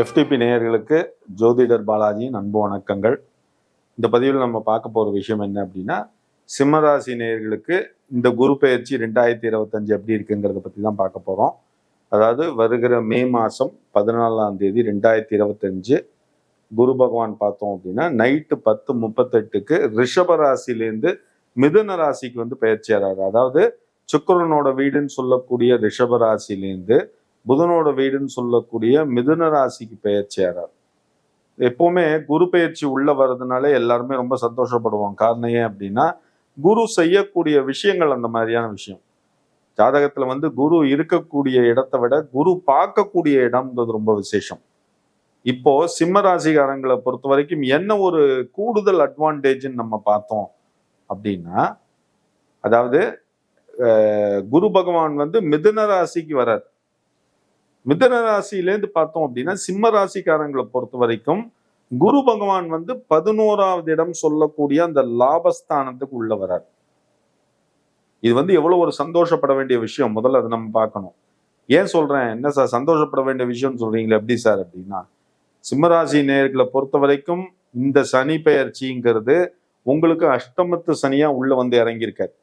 FTP நேயர்களுக்கு ஜோதிடர் பாலாஜியின் அன்பு வணக்கங்கள். இந்த பதிவில் நம்ம பார்க்க போகிற விஷயம் என்ன அப்படின்னா சிம்மராசி நேயர்களுக்கு இந்த குரு பயிற்சி ரெண்டாயிரத்தி இருபத்தஞ்சு எப்படி இருக்குங்கிறத பற்றி தான் பார்க்க போகிறோம் அதாவது வருகிற மே மாதம் பதினாலாம் தேதி ரெண்டாயிரத்தி இருபத்தஞ்சு குரு பகவான் பார்த்தோம் அப்படின்னா நைட்டு பத்து முப்பத்தெட்டுக்கு ரிஷபராசிலேருந்து மிதுன ராசிக்கு வந்து பயிற்சியாகிறார் அதாவது சுக்கரனோட வீடுன்னு சொல்லக்கூடிய ரிஷபராசியிலேருந்து புதனோட வீடுன்னு சொல்லக்கூடிய மிதுன ராசிக்கு பெயர்ச்சியாகிறார் எப்போவுமே குரு பெயர்ச்சி உள்ள வர்றதுனால எல்லாருமே ரொம்ப சந்தோஷப்படுவோம் காரணம் ஏன் அப்படின்னா குரு செய்யக்கூடிய விஷயங்கள் அந்த மாதிரியான விஷயம். ஜாதகத்துல வந்து குரு இருக்கக்கூடிய இடத்தை விட குரு பார்க்கக்கூடிய இடம்ன்றது ரொம்ப விசேஷம். இப்போ சிம்ம ராசிகாரங்களை பொறுத்த வரைக்கும் என்ன ஒரு கூடுதல் அட்வான்டேஜ்னு நம்ம பார்த்தோம் அப்படின்னா அதாவது குரு பகவான் வந்து மிதுன ராசிக்கு வரார் மிதன ராசியிலேருந்து பார்த்தோம் அப்படின்னா சிம்ம ராசிக்காரங்களை பொறுத்த வரைக்கும் குரு பகவான் வந்து பதினோராவது இடம் சொல்லக்கூடிய அந்த லாபஸ்தானத்துக்கு உள்ள வரார். இது வந்து எவ்வளவு ஒரு சந்தோஷப்பட வேண்டிய விஷயம். முதல்ல அதை நம்ம பார்க்கணும். ஏன் சொல்றேன்? என்ன சார்? சந்தோஷப்பட வேண்டிய விஷயம்னு சொல்றீங்களே எப்படி சார் அப்படின்னா சிம்மராசி நேர்களை பொறுத்த வரைக்கும் இந்த சனி பெயர்ச்சிங்கிறது உங்களுக்கு அஷ்டமத்து சனியா உள்ள வந்து இறங்கியிருக்காரு.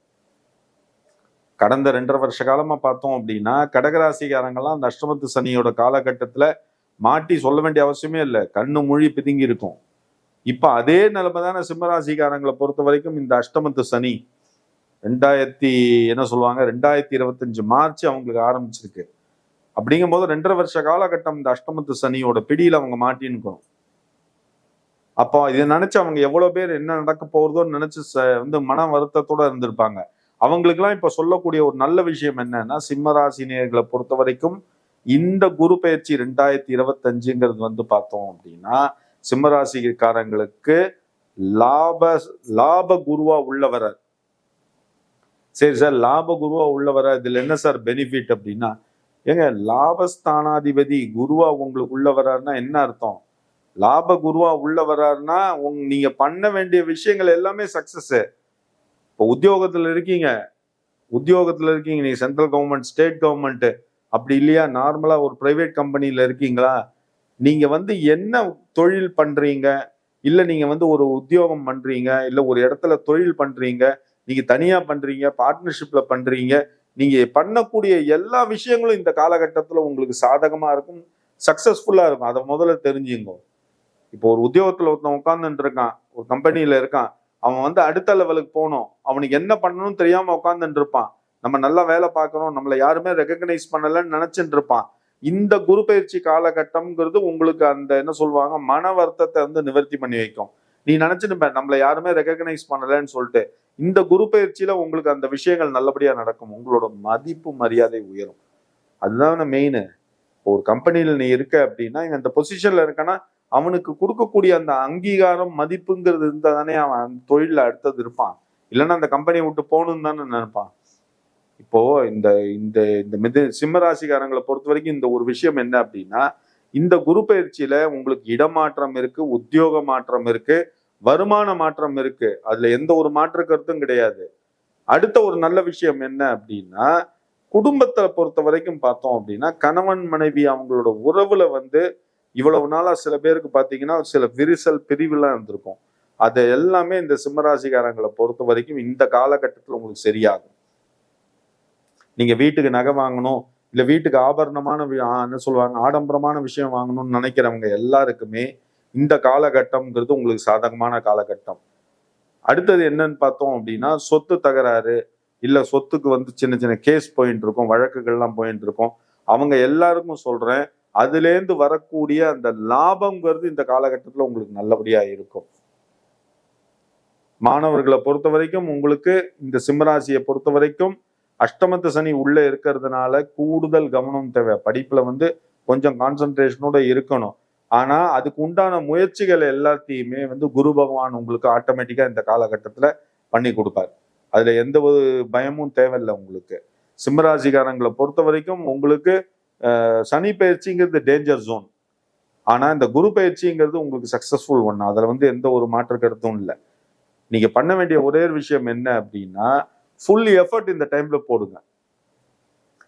கடந்த ரெண்டரை வருஷ காலமாக பார்த்தோம் அப்படின்னா கடகராசிக்காரங்கெல்லாம் அந்த அஷ்டமத்து சனியோட காலகட்டத்தில் மாட்டி சொல்ல வேண்டிய அவசியமே இல்லை. கண்ணு மொழி பிதுங்கி இருக்கும். இப்போ அதே நிலைமை தானே சிம்மராசிக்காரங்களை பொறுத்த வரைக்கும் இந்த அஷ்டமத்து சனி ரெண்டாயிரத்தி என்ன சொல்லுவாங்க ரெண்டாயிரத்தி இருபத்தஞ்சு மார்ச் அவங்களுக்கு ஆரம்பிச்சிருக்கு. அப்படிங்கும் போது ரெண்டரை வருஷ காலகட்டம் இந்த அஷ்டமத்து சனியோட பிடியில் அவங்க மாட்டின்னுக்கணும் அப்போ இதை நினைச்சு அவங்க எவ்வளோ பேர் என்ன நடக்க போகிறதோன்னு நினைச்சு ச- வந்து மன வருத்தத்தோடு இருந்திருப்பாங்க. அவங்களுக்கெல்லாம் இப்போ சொல்லக்கூடிய ஒரு நல்ல விஷயம் என்னன்னா சிம்மராசினியர்களை பொறுத்த வரைக்கும் இந்த குரு பயிற்சி ரெண்டாயிரத்தி இருபத்தஞ்சுங்கிறது வந்து பார்த்தோம் அப்படின்னா சிம்மராசிக்காரங்களுக்கு லாப லாப குருவா உள்ளவரர் சரி சார் லாப குருவா உள்ளவரா இதுல என்ன சார் பெனிஃபிட் அப்படின்னா ஏங்க லாபஸ்தானாதிபதி குருவா உங்களுக்கு உள்ள என்ன அர்த்தம்? லாப குருவா உள்ள உங் உங்க நீங்க பண்ண வேண்டிய விஷயங்கள் எல்லாமே சக்சஸ் இப்போ உத்தியோகத்தில் இருக்கீங்க. உத்தியோகத்தில் இருக்கீங்க. நீங்கள் சென்ட்ரல் கவர்மெண்ட் ஸ்டேட் கவர்மெண்ட்டு அப்படி இல்லையா? நார்மலாக ஒரு ப்ரைவேட் கம்பெனியில் இருக்கீங்களா? நீங்கள் வந்து என்ன தொழில் பண்ணுறீங்க இல்லை நீங்கள் வந்து ஒரு உத்தியோகம் பண்ணுறீங்க இல்லை ஒரு இடத்துல தொழில் பண்ணுறீங்க நீங்கள் தனியாக பண்ணுறீங்க பார்ட்னர்ஷிப்பில் பண்ணுறீங்க நீங்கள் பண்ணக்கூடிய எல்லா விஷயங்களும் இந்த காலகட்டத்தில் உங்களுக்கு சாதகமாக இருக்கும் சக்ஸஸ்ஃபுல்லாக இருக்கும். அதை முதல்ல தெரிஞ்சுங்க. இப்போ ஒரு உத்தியோகத்தில் ஒருத்தன் உட்காந்துட்டு இருக்கான் ஒரு கம்பெனியில் இருக்கான். அவன் வந்து அடுத்த லெவலுக்கு போகணும் அவனுக்கு என்ன பண்ணணும்னு தெரியாம உட்காந்துட்டு இருப்பான் நம்ம நல்லா வேலை பார்க்கணும் நம்மளை யாருமே ரெகக்னைஸ் பண்ணலன்னு நினைச்சுட்டு இருப்பான் இந்த குரு பயிற்சி காலகட்டம்ங்கிறது உங்களுக்கு அந்த என்ன சொல்லுவாங்க மன வருத்தத்தை வந்து நிவர்த்தி பண்ணி வைக்கும். நீ நினைச்சிட்டு நம்மளை யாருமே ரெகக்னைஸ் பண்ணலன்னு சொல்லிட்டு. இந்த குரு பயிற்சியில உங்களுக்கு அந்த விஷயங்கள் நல்லபடியா நடக்கும். உங்களோட மதிப்பு மரியாதை உயரும். அதுதான் மெயின் ஒரு கம்பெனியில் நீ இருக்க அப்படின்னா இந்த அந்த பொசிஷன்ல இருக்கனா அவனுக்கு கொடுக்கக்கூடிய அந்த அங்கீகாரம் மதிப்புங்கிறது இருந்தால் தானே அவன் அந்த தொழிலில் அடுத்தது இருப்பான். இல்லைன்னா அந்த கம்பெனியை விட்டு போகணும்னு தானே நினைப்பான். இப்போ இந்த இந்த இந்த மிது சிம்மராசிக்காரங்களை பொறுத்த வரைக்கும் இந்த ஒரு விஷயம் என்ன அப்படின்னா இந்த குரு பயிற்சியில உங்களுக்கு இடமாற்றம் இருக்கு உத்தியோக மாற்றம் இருக்கு வருமான மாற்றம் இருக்கு. அதுல எந்த ஒரு மாற்று கருத்தும் கிடையாது. அடுத்த ஒரு நல்ல விஷயம் என்ன அப்படின்னா குடும்பத்தை பொறுத்த வரைக்கும் பார்த்தோம் அப்படின்னா கணவன் மனைவி அவங்களோட உறவுல வந்து இவ்வளவு நாளாக சில பேருக்கு பார்த்தீங்கன்னா சில விரிசல் பிரிவுலாம் இருந்திருக்கும். அது எல்லாமே இந்த சிம்மராசிக்காரங்களை பொறுத்த வரைக்கும் இந்த காலகட்டத்தில் உங்களுக்கு சரியாகும். நீங்க வீட்டுக்கு நகை வாங்கணும் இல்லை வீட்டுக்கு ஆபரணமான வி- என்ன சொல்லுவாங்க ஆடம்பரமான விஷயம் வாங்கணும்னு நினைக்கிறவங்க எல்லாருக்குமே இந்த காலகட்டம்ங்கிறது உங்களுக்கு சாதகமான காலகட்டம். அடுத்தது என்னன்னு பார்த்தோம் அப்படின்னா சொத்து தகராறு இல்லை சொத்துக்கு வந்து சின்ன சின்ன கேஸ் போயிட்டு இருக்கும் வழக்குகள்லாம் போயிட்டு இருக்கும் அவங்க எல்லாருக்கும் சொல்கிறேன் அதுலேருந்து வரக்கூடிய அந்த லாபம்ங்கிறது இந்த காலகட்டத்தில் உங்களுக்கு நல்லபடியா இருக்கும். மாணவர்களை பொறுத்த வரைக்கும் உங்களுக்கு இந்த சிம்மராசியை பொறுத்த வரைக்கும் அஷ்டமத்து சனி உள்ள இருக்கிறதுனால கூடுதல் கவனம் தேவை. படிப்புல வந்து கொஞ்சம் கான்சென்ட்ரேஷனோட இருக்கணும். ஆனா அதுக்கு உண்டான முயற்சிகள் எல்லாத்தையுமே வந்து குரு பகவான் உங்களுக்கு ஆட்டோமேட்டிக்கா இந்த காலகட்டத்துல பண்ணி கொடுப்பார். அதுல எந்த ஒரு பயமும் தேவையில்லை உங்களுக்கு. சிம்மராசிக்காரங்களை பொறுத்த வரைக்கும் உங்களுக்கு சனி பயிற்சிங்கிறது டேஞ்சர் ஜோன் ஆனால் இந்த குரு பயிற்சிங்கிறது உங்களுக்கு சக்ஸஸ்ஃபுல் ஒன்று அதில் வந்து எந்த ஒரு மாற்று கருத்தும் இல்லை. நீங்கள் பண்ண வேண்டிய ஒரே ஒரு விஷயம் என்ன அப்படின்னா ஃபுல் எஃபர்ட் இந்த டைமில் போடுங்க.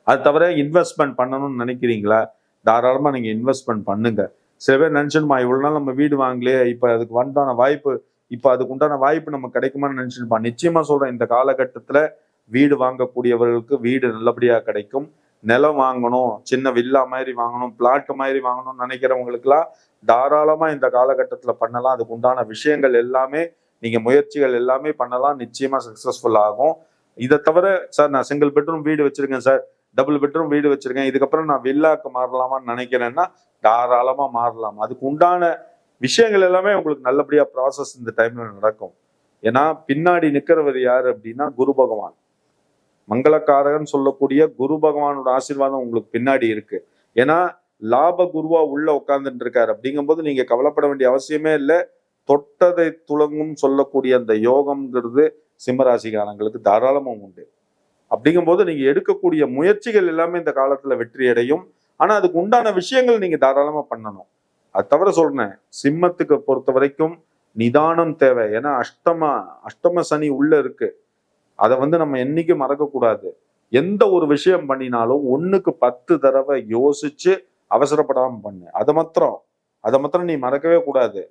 அது தவிர இன்வெஸ்ட்மெண்ட் பண்ணணும்னு நினைக்கிறீங்களா? தாராளமாக நீங்கள் இன்வெஸ்ட்மெண்ட் பண்ணுங்க. சில பேர் நினச்சிடுமா இவ்வளோ நாள் நம்ம வீடு வாங்கலையே இப்போ அதுக்கு வந்தான வாய்ப்பு இப்போ அதுக்கு உண்டான வாய்ப்பு நம்ம கிடைக்குமான்னு நினைச்சிருப்பான் நிச்சயமாக சொல்கிறேன் இந்த காலகட்டத்தில் வீடு வாங்கக்கூடியவர்களுக்கு வீடு நல்லபடியாக கிடைக்கும். நிலம் வாங்கணும் சின்ன வில்லா மாதிரி வாங்கணும் பிளாட் மாதிரி வாங்கணும்னு நினைக்கிறவங்களுக்குலாம் தாராளமா இந்த காலகட்டத்தில் பண்ணலாம். அதுக்கு உண்டான விஷயங்கள் எல்லாமே நீங்க முயற்சிகள் எல்லாமே பண்ணலாம். நிச்சயமா சக்சஸ்ஃபுல் ஆகும். இதை தவிர சார் நான் சிங்கிள் பெட்ரூம் வீடு வச்சிருக்கேன் சார் டபுள் பெட்ரூம் வீடு வச்சிருக்கேன். இதுக்கப்புறம் நான் வில்லாக்கு மாறலாமான்னு நினைக்கிறேன்னா தாராளமா மாறலாம். அதுக்கு உண்டான விஷயங்கள் எல்லாமே உங்களுக்கு நல்லபடியா ப்ராசஸ் இந்த டைம்ல நடக்கும். ஏன்னா பின்னாடி நிற்கிறவர் யார் அப்படின்னா குரு பகவான். மங்களக்காரகன் சொல்லக்கூடிய குரு பகவானோட ஆசீர்வாதம் உங்களுக்கு பின்னாடி இருக்கு. ஏன்னா லாப குருவா உள்ள உட்கார்ந்துட்டு இருக்காரு அப்படிங்கும்போது நீங்க கவலைப்பட வேண்டிய அவசியமே இல்லை. தொட்டதை துளங்கும் சொல்லக்கூடிய அந்த யோகம்ங்கிறது சிம்மராசிகாரங்களுக்கு தாராளமும் உண்டு. அப்படிங்கும்போது நீங்க எடுக்கக்கூடிய முயற்சிகள் எல்லாமே இந்த காலத்துல வெற்றி அடையும் ஆனா அதுக்கு உண்டான விஷயங்கள் நீங்க தாராளமா பண்ணணும். அது தவிர சொல்றேன் சிம்மத்துக்கு பொறுத்த வரைக்கும் நிதானம் தேவை. ஏன்னா அஷ்டம அஷ்டம சனி உள்ள இருக்கு. அதை வந்து நம்ம என்னைக்கும் மறக்கக்கூடாது எந்த ஒரு விஷயம் பண்ணினாலும் ஒன்றுக்கு பத்து தடவை யோசிச்சு அவசரப்படாமல் பண்ணு. அதை மாத்திரம். அதை மாத்திரம் நீ மறக்கவே கூடாது.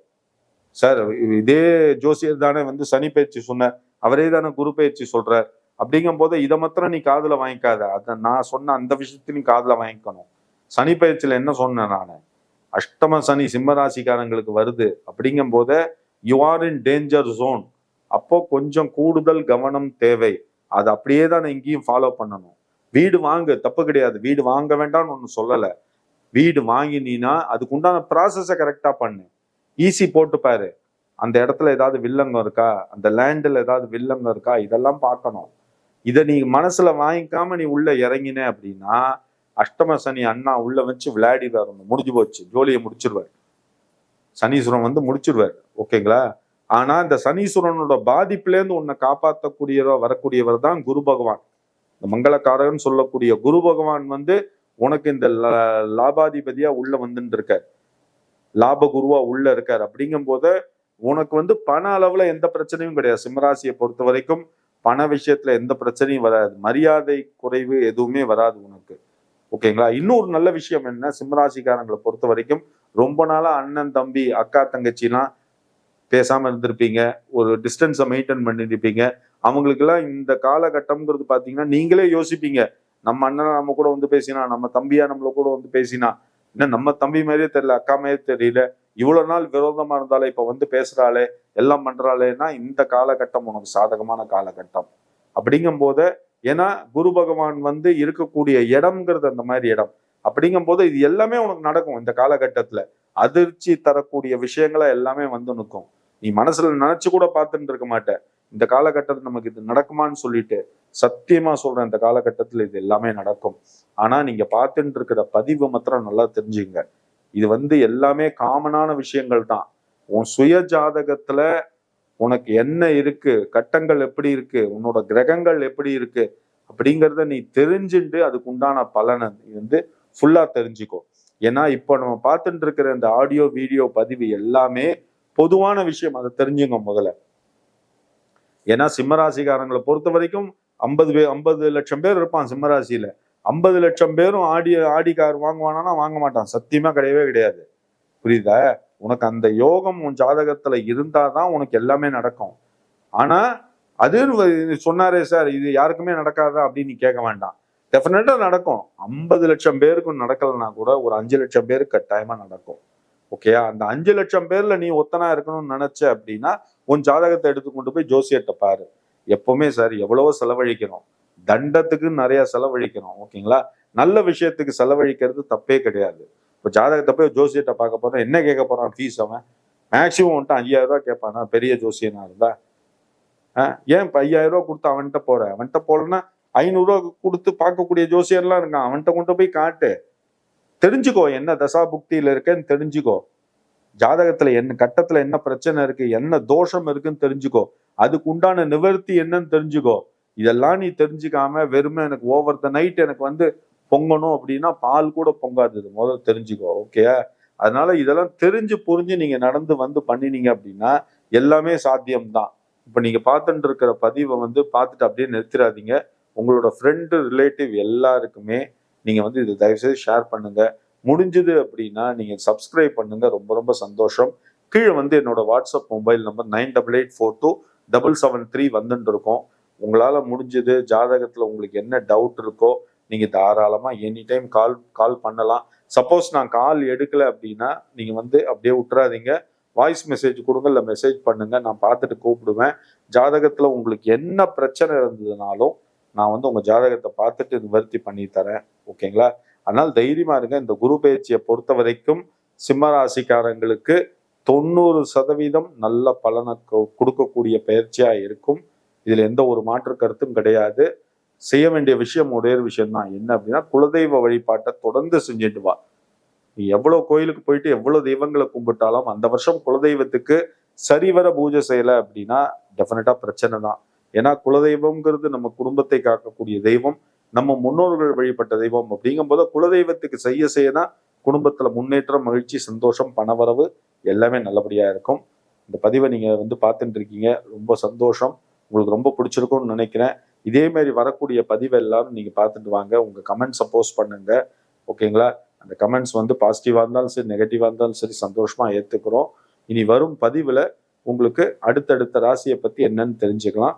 சார் இதே ஜோசியர் தானே வந்து சனி பயிற்சி சொன்ன அவரே தானே குரு பயிற்சி சொல்றார். அப்படிங்கும் போது இதை மாத்திரம் நீ காதில் வாங்கிக்காத. அதை நான் சொன்ன அந்த விஷயத்தையும் நீ காதில் வாங்கிக்கணும். சனி பயிற்சியில் என்ன சொன்னேன் நான்? அஷ்டம சனி சிம்மராசிக்காரங்களுக்கு வருது. அப்படிங்கும் போது you are in danger zone அப்போ கொஞ்சம் கூடுதல் கவனம் தேவை. அது அப்படியே தான் இங்கேயும் ஃபாலோ பண்ணணும். வீடு வாங்கு தப்பு கிடையாது. வீடு வாங்க வேண்டாம்னு ஒன்று சொல்லலை. வீடு வாங்கினீன்னா அதுக்கு உண்டான ப்ராசஸை கரெக்டாக பண்ணு. ஈஸி போட்டு பாரு. அந்த இடத்துல ஏதாவது வில்லங்கம் இருக்கா? அந்த லேண்டில் ஏதாவது வில்லங்கம் இருக்கா? இதெல்லாம் பார்க்கணும். இதை நீ மனசுல வாங்கிக்காம நீ உள்ளே இறங்கின அப்படின்னா அஷ்டம சனி அண்ணா உள்ள வச்சு விளையாடி வரணும் முடிஞ்சு போச்சு. ஜோலியை முடிச்சிருவார். சனீஸ்வரன் வந்து முடிச்சிருவார். ஓகேங்களா? ஆனா இந்த சனீஸ்வரனோட பாதிப்புலேருந்து உன்னை காப்பாற்றக்கூடியவர் வரக்கூடியவர் தான் குரு பகவான். இந்த மங்களக்காரகன் சொல்லக்கூடிய குரு பகவான் வந்து உனக்கு இந்த லாபாதிபதியா உள்ள வந்துட்டு இருக்கார் லாப குருவா உள்ள இருக்கார். அப்படிங்கும் போது உனக்கு வந்து பண அளவுல எந்த பிரச்சனையும் கிடையாது. சிம்மராசியை பொறுத்த வரைக்கும் பண விஷயத்துல எந்த பிரச்சனையும் வராது. மரியாதை குறைவு எதுவுமே வராது உனக்கு. ஓகேங்களா? இன்னொரு நல்ல விஷயம் என்ன? சிம்மராசிக்காரங்களை பொறுத்த வரைக்கும் ரொம்ப நாளா அண்ணன் தம்பி அக்கா தங்கச்சிலாம் பேசாமல் இருந்திருப்பீங்க. ஒரு டிஸ்டன்ஸை மெயின்டைன் பண்ணிருப்பீங்க. அவங்களுக்கெல்லாம் இந்த காலகட்டம்ங்கிறது பாத்தீங்கன்னா நீங்களே யோசிப்பீங்க. நம்ம அண்ணன் நம்ம கூட வந்து பேசினா நம்ம தம்பியா நம்மள கூட வந்து பேசினா இன்னும் நம்ம தம்பி மாதிரியே தெரியல அக்கா மாதிரியே தெரியல. இவ்வளவு நாள் விரோதமா இருந்தாலே இப்ப வந்து பேசுறாளே எல்லாம் பண்றாளேன்னா இந்த காலகட்டம் உனக்கு சாதகமான காலகட்டம். அப்படிங்கும் போது ஏன்னா குரு பகவான் வந்து இருக்கக்கூடிய இடம்ங்கிறது அந்த மாதிரி இடம். அப்படிங்கும் போது இது எல்லாமே உனக்கு நடக்கும் இந்த காலகட்டத்துல. அதிர்ச்சி தரக்கூடிய விஷயங்களை எல்லாமே வந்து நிற்கும். நீ மனசுல நினைச்சு கூட பார்த்துட்டு இருக்க மாட்டேன் இந்த காலகட்டத்தில் நமக்கு இது நடக்குமான்னு சொல்லிட்டு சத்தியமா சொல்றேன் இந்த காலகட்டத்தில் இது எல்லாமே நடக்கும். ஆனா நீங்க பார்த்துட்டு இருக்கிற பதிவு மாத்திரம் நல்லா தெரிஞ்சுங்க. இது வந்து எல்லாமே காமனான விஷயங்கள் தான். உன் சுய ஜாதகத்துல உனக்கு என்ன இருக்கு கட்டங்கள் எப்படி இருக்கு உன்னோட கிரகங்கள் எப்படி இருக்கு அப்படிங்கிறத நீ தெரிஞ்சுட்டு அதுக்கு உண்டான பலனை வந்து ஃபுல்லா தெரிஞ்சுக்கோ. ஏன்னா இப்போ நம்ம பார்த்துட்டு இருக்கிற இந்த ஆடியோ வீடியோ பதிவு எல்லாமே பொதுவான விஷயம் அதை தெரிஞ்சுங்க முதல்ல. ஏன்னா சிம்மராசிக்காரங்களை பொறுத்த வரைக்கும் ஐம்பது பேர் ஐம்பது லட்சம் பேர் இருப்பான் சிம்மராசியில. ஐம்பது லட்சம் பேரும் ஆடி ஆடி கார் வாங்குவானா வாங்க மாட்டான். சத்தியமா கிடையவே கிடையாது. புரியுதா? உனக்கு அந்த யோகம் உன் ஜாதகத்துல இருந்தாதான் உனக்கு எல்லாமே நடக்கும். ஆனா அது சொன்னாரே சார் இது யாருக்குமே நடக்காதா அப்படின்னு கேட்க வேண்டாம். டெஃபினட்டா நடக்கும். ஐம்பது லட்சம் பேருக்கும் நடக்கலைன்னா கூட ஒரு அஞ்சு லட்சம் பேருக்கு கட்டாயமா நடக்கும். ஓகேயா அந்த அஞ்சு லட்சம் பேர்ல நீ ஒத்தனா இருக்கணும்னு நினைச்ச அப்படின்னா உன் ஜாதகத்தை எடுத்து கொண்டு போய் ஜோசியர்கிட்ட பாரு. எப்பவுமே சார் எவ்வளவோ செலவழிக்கிறோம். தண்டத்துக்கு நிறைய செலவழிக்கிறோம் ஓகேங்களா? நல்ல விஷயத்துக்கு செலவழிக்கிறது தப்பே கிடையாது. இப்போ ஜாதகத்தை போய் ஜோசியர்கிட்ட பார்க்க போறோம் என்ன கேட்க போறான் ஃபீஸ் அவன்? மேக்சிமம் வந்துட்டு ஐயாயிரம் ரூபா கேட்பானா? பெரிய ஜோசியனா இருந்தா? ஏன் இப்போ ஐயாயிரம் ரூபா கொடுத்து அவன்கிட்ட போற? அவன்கிட்ட போலன்னா ஐநூறுரூவா கொடுத்து பார்க்கக்கூடிய ஜோசியர்லாம் இருக்கான். அவன்கிட்ட கொண்டு போய் காட்டு. தெரிஞ்சுக்கோ என்ன தசா புக்தியில இருக்கேன்னு தெரிஞ்சுக்கோ. ஜாதகத்துல என்ன கட்டத்துல என்ன பிரச்சனை இருக்கு என்ன தோஷம் இருக்குன்னு தெரிஞ்சுக்கோ. அதுக்கு உண்டான நிவர்த்தி என்னன்னு தெரிஞ்சுக்கோ. இதெல்லாம் நீ தெரிஞ்சுக்காம வெறுமை எனக்கு ஓவர் த நைட் எனக்கு வந்து பொங்கணும் அப்படின்னா பால் கூட பொங்காது. முதல்ல தெரிஞ்சுக்கோ ஓகே அதனால இதெல்லாம் தெரிஞ்சு புரிஞ்சு நீங்க நடந்து வந்து பண்ணினீங்க அப்படின்னா எல்லாமே சாத்தியம்தான். இப்ப நீங்க பார்த்துட்டு இருக்கிற பதிவை வந்து பார்த்துட்டு அப்படியே நிறுத்திடாதீங்க. உங்களோட ஃப்ரெண்டு ரிலேட்டிவ் எல்லாருக்குமே நீங்கள் வந்து இதை தயவுசெய்து ஷேர் பண்ணுங்கள் முடிஞ்சது அப்படின்னா நீங்கள் சப்ஸ்கிரைப் பண்ணுங்கள் ரொம்ப ரொம்ப சந்தோஷம். கீழே வந்து என்னோட WhatsApp mobile number nine double eight four two double seven three வந்துட்டு இருக்கோம் உங்களால முடிஞ்சது ஜாதகத்தில் உங்களுக்கு என்ன டவுட் இருக்கோ நீங்கள் தாராளமாக எனி டைம் கால் கால் பண்ணலாம். சப்போஸ் நான் கால் எடுக்கலை அப்படின்னா நீங்கள் வந்து அப்படியே விட்டுறாதீங்க வாய்ஸ் மெசேஜ் கொடுங்க இல்லை மெசேஜ் பண்ணுங்கள் நான் பார்த்துட்டு கூப்பிடுவேன். ஜாதகத்தில் உங்களுக்கு என்ன பிரச்சனை இருந்ததுனாலும் நான் வந்து உங்கள் ஜாதகத்தை பார்த்துட்டு நிவர்த்தி பண்ணி தரேன். ஓகேங்களா? அதனால் தைரியமாக இருங்க. இந்த குரு பயிற்சியை பொறுத்த வரைக்கும் சிம்ம ராசிக்காரங்களுக்கு தொண்ணூறு சதவீதம் நல்ல பலனை கொ- கொடுக்கக்கூடிய பயிற்சியாக இருக்கும். இதில் எந்த ஒரு மாற்று கருத்தும் கிடையாது. செய்ய வேண்டிய விஷயம் ஒரே ஒரு விஷயம் தான் என்ன அப்படின்னா குலதெய்வ வழிபாட்டை தொடர்ந்து செஞ்சுட்டு வா. நீ எவ்வளோ கோயிலுக்கு போயிட்டு எவ்வளோ தெய்வங்களை கும்பிட்டாலும் அந்த வருஷம் குலதெய்வத்துக்கு சரிவர பூஜை செய்யலை அப்படின்னா டெஃபினட்டாக பிரச்சனை தான் ஏன்னா குலதெய்வம்ங்கிறது நம்ம குடும்பத்தை காக்கக்கூடிய தெய்வம் நம்ம முன்னோர்கள் வழிபட்ட தெய்வம் அப்படிங்கும்போது குலதெய்வத்துக்கு செய்ய செய்யனா குடும்பத்தில் முன்னேற்றம் மகிழ்ச்சி சந்தோஷம் பணவரவு எல்லாமே நல்லபடியாக இருக்கும். இந்த பதிவை நீங்கள் வந்து பார்த்துட்டு இருக்கீங்க ரொம்ப சந்தோஷம். உங்களுக்கு ரொம்ப பிடிச்சிருக்கும்னு நினைக்கிறேன். இதேமாரி வரக்கூடிய பதிவு எல்லாரும் நீங்கள் பார்த்துட்டு வாங்க. உங்கள் கமெண்ட் சப்போஸ் பண்ணுங்க. ஓகேங்களா? அந்த கமெண்ட்ஸ் வந்து பாசிட்டிவாக இருந்தாலும் சரி நெகட்டிவாக இருந்தாலும் சரி சந்தோஷமாக ஏற்றுக்கிறோம் இனி வரும் பதிவில் உங்களுக்கு அடுத்தடுத்த ராசியை பற்றி என்னன்னு தெரிஞ்சுக்கலாம்.